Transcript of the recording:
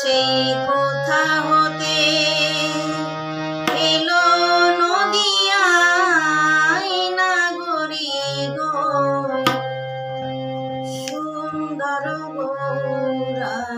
সেই কোথা হতে এলো নদিয়ায় নাগরী গো। সুন্দর গৌরাঙ্গরা